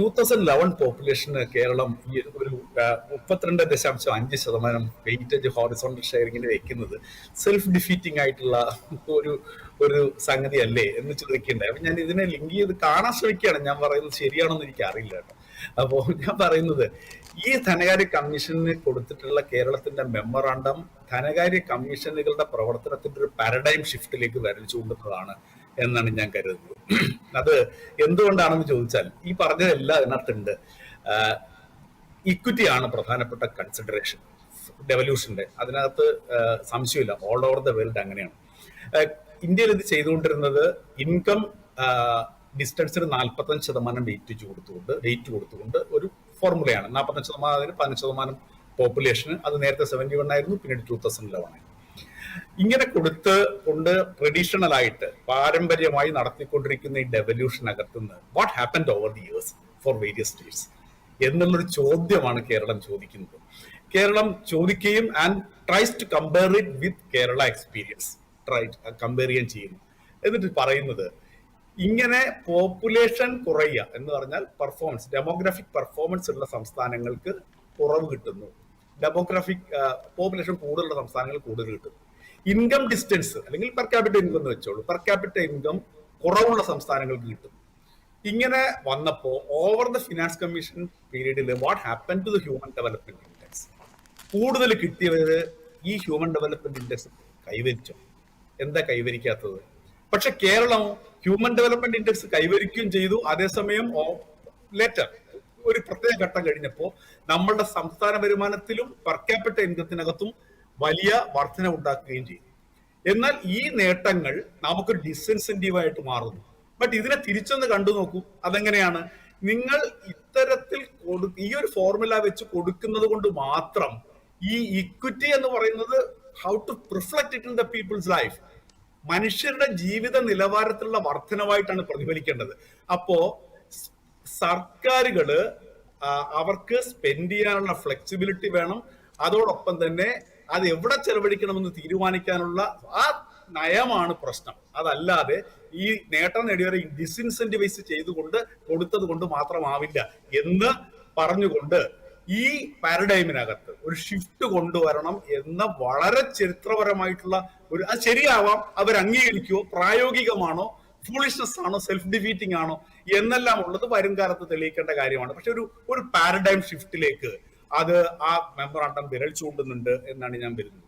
Two thousand eleven പോപ്പുലേഷന് കേരളം ഈ ഒരു മുപ്പത്തിരണ്ട് ദശാംശം അഞ്ച് ശതമാനം വെയിറ്റേജ് ഹോറിസോണ്ടൽ ഷെയറിങ്ങിന് വെക്കുന്നത് സെൽഫ് ഡിഫീറ്റിംഗ് ആയിട്ടുള്ള ഒരു ഒരു സംഗതി അല്ലേ എന്ന് ചോദിക്കണ്ടേ. അപ്പൊ ഞാൻ ഇതിനെ ലിങ്ക് ചെയ്ത് കാണാൻ ശ്രമിക്കുകയാണ്. ഞാൻ പറയുന്നത് ശരിയാണെന്ന് എനിക്ക് അറിയില്ല കേട്ടോ. അപ്പോ ഞാൻ പറയുന്നത് ഈ ധനകാര്യ കമ്മീഷന് കൊടുത്തിട്ടുള്ള കേരളത്തിന്റെ മെമ്മറാണ്ടം ധനകാര്യ കമ്മീഷനുകളുടെ പ്രവർത്തനത്തിന്റെ ഒരു പാരഡൈം ഷിഫ്റ്റിലേക്ക് വരച്ചു ചൂണ്ടുന്നതാണ് എന്നാണ് ഞാൻ കരുതുന്നത്. അത് എന്തുകൊണ്ടാണെന്ന് ചോദിച്ചാൽ ഈ പറഞ്ഞതെല്ലാം അതിനകത്തുണ്ട്. ഇക്വിറ്റി ആണ് പ്രധാനപ്പെട്ട കൺസിഡറേഷൻ ഡെവല്യൂഷന്റെ അതിനകത്ത് സംശയമില്ല. ഓൾ ഓവർ ദ വേൾഡ് അങ്ങനെയാണ്. ഇന്ത്യയിൽ ഇത് ചെയ്തുകൊണ്ടിരുന്നത് ഇൻകം ഡിസ്റ്റൻസിന് നാൽപ്പത്തഞ്ച് ശതമാനം ഡേറ്റ് കൊടുത്തുകൊണ്ട് വെയിറ്റ് കൊടുത്തുകൊണ്ട് ഒരു ഫോർമുലയാണ് നാൽപ്പത്തഞ്ച് ശതമാനത്തിന് പതിനഞ്ച് ശതമാനം പോപ്പുലേഷന് അത് നേരത്തെ സെവന്റി വൺ ആയിരുന്നു പിന്നീട് ടൂ തൗസൻഡ് ലെവൻ ആയിരുന്നു ഇങ്ങനെ കൊടുത്ത് കൊണ്ട് ട്രഡീഷണൽ ആയിട്ട് പാരമ്പര്യമായി നടത്തിക്കൊണ്ടിരിക്കുന്ന ഈ ഡെവല്യൂഷൻ അകത്തുനിന്ന് what happen over the years for various states എന്നുള്ളൊരു ചോദ്യമാണ് കേരളം ചോദിക്കുന്നത്. കേരളം ചോദിക്കുകയും and tries to compare it with Kerala experience try compare ചെയ്യാൻ ചെയ്യുന്നു. എന്നിട്ട് പറയുന്നത് ഇങ്ങനെ പോപ്പുലേഷൻ കുറയുക എന്ന് പറഞ്ഞാൽ പെർഫോമൻസ് ഡെമോഗ്രാഫിക് പെർഫോമൻസ് ഉള്ള സംസ്ഥാനങ്ങൾക്ക് കുറവ് കിട്ടുന്നു. ഡെമോഗ്രാഫിക് പോപ്പുലേഷൻ കൂടുതലുള്ള സംസ്ഥാനങ്ങൾ കൂടുതൽ കിട്ടുന്നു. ഇൻകം ഡിസ്റ്റൻസ് അല്ലെങ്കിൽ പെർ ക്യാപിറ്റ ഇൻകം എന്ന് വെച്ചോളൂ. പെർ ക്യാപിറ്റ ഇൻകം കുറവുള്ള സംസ്ഥാനങ്ങൾക്ക് കിട്ടും. ഇങ്ങനെ വന്നപ്പോ ഓവർ ദ ഫിനാൻസ് കമ്മീഷൻ പീരീഡിൽ what happen to the human development index കൂടുതൽ കിട്ടിയവര് ഈ ഹ്യൂമൻ ഡെവലപ്മെന്റ് ഇൻഡെക്സ് കൈവരിച്ചു? എന്താ കൈവരിക്കാത്തത്? പക്ഷെ കേരളം ഹ്യൂമൻ ഡെവലപ്മെന്റ് ഇൻഡെക്സ് കൈവരിക്കുകയും ചെയ്തു. അതേസമയം ലേറ്റർ ഒരു പ്രത്യേക ഘട്ടം കഴിഞ്ഞപ്പോ നമ്മളുടെ സംസ്ഥാന വരുമാനത്തിലും പെർ ക്യാപിറ്റ ഇൻകത്തിനകത്തും വലിയ വർധന ഉണ്ടാക്കുകയും ചെയ്തു എന്നാൽ ഈ നേട്ടങ്ങൾ നമുക്ക് ഡിസിൻസെന്റീവ് ആയിട്ട് മാറുന്നു. ബട്ട് ഇതിനെ തിരിച്ചൊന്ന് കണ്ടു നോക്കൂ. അതെങ്ങനെയാണ്? നിങ്ങൾ ഇത്തരത്തിൽ കൊടു ഈ ഒരു ഫോർമുല വെച്ച് കൊടുക്കുന്നത് കൊണ്ട് മാത്രം ഈ ഇക്വിറ്റി എന്ന് പറയുന്നത് how to reflect it in the people's life മനുഷ്യരുടെ ജീവിത നിലവാരത്തിലുള്ള വർധനവായിട്ടാണ് പ്രതിഫലിക്കേണ്ടത്. അപ്പോ സർക്കാരുകൾ അവർക്ക് സ്പെൻഡ് ചെയ്യാനുള്ള ഫ്ലെക്സിബിലിറ്റി വേണം. അതോടൊപ്പം തന്നെ അത് എവിടെ ചെലവഴിക്കണമെന്ന് തീരുമാനിക്കാനുള്ള ആ നയമാണ് പ്രശ്നം. അതല്ലാതെ ഈ നേട്ടം നേടിയവരെ ഡിസിൻസെന്റിവൈസ് ചെയ്തുകൊണ്ട് കൊടുത്തത് കൊണ്ട് മാത്രമാവില്ല എന്ന് പറഞ്ഞുകൊണ്ട് ഈ പാരഡൈമിനകത്ത് ഒരു ഷിഫ്റ്റ് കൊണ്ടുവരണം എന്ന വളരെ ചരിത്രപരമായിട്ടുള്ള ഒരു അത് ശരിയാവാം അവർ അംഗീകരിക്കുമോ പ്രായോഗികമാണോ ഫൂളിഷ്നെസ് ആണോ സെൽഫ് ഡിഫീറ്റിംഗ് ആണോ എന്നെല്ലാം ഉള്ളത് വരും കാലത്ത് തെളിയിക്കേണ്ട കാര്യമാണ്. പക്ഷെ ഒരു ഒരു പാരഡൈം ഷിഫ്റ്റിലേക്ക് അത് ആ മെമ്മറാണ്ടം വിരൽ ചൂണ്ടുന്നുണ്ട് എന്നാണ് ഞാൻ വരുന്നത്.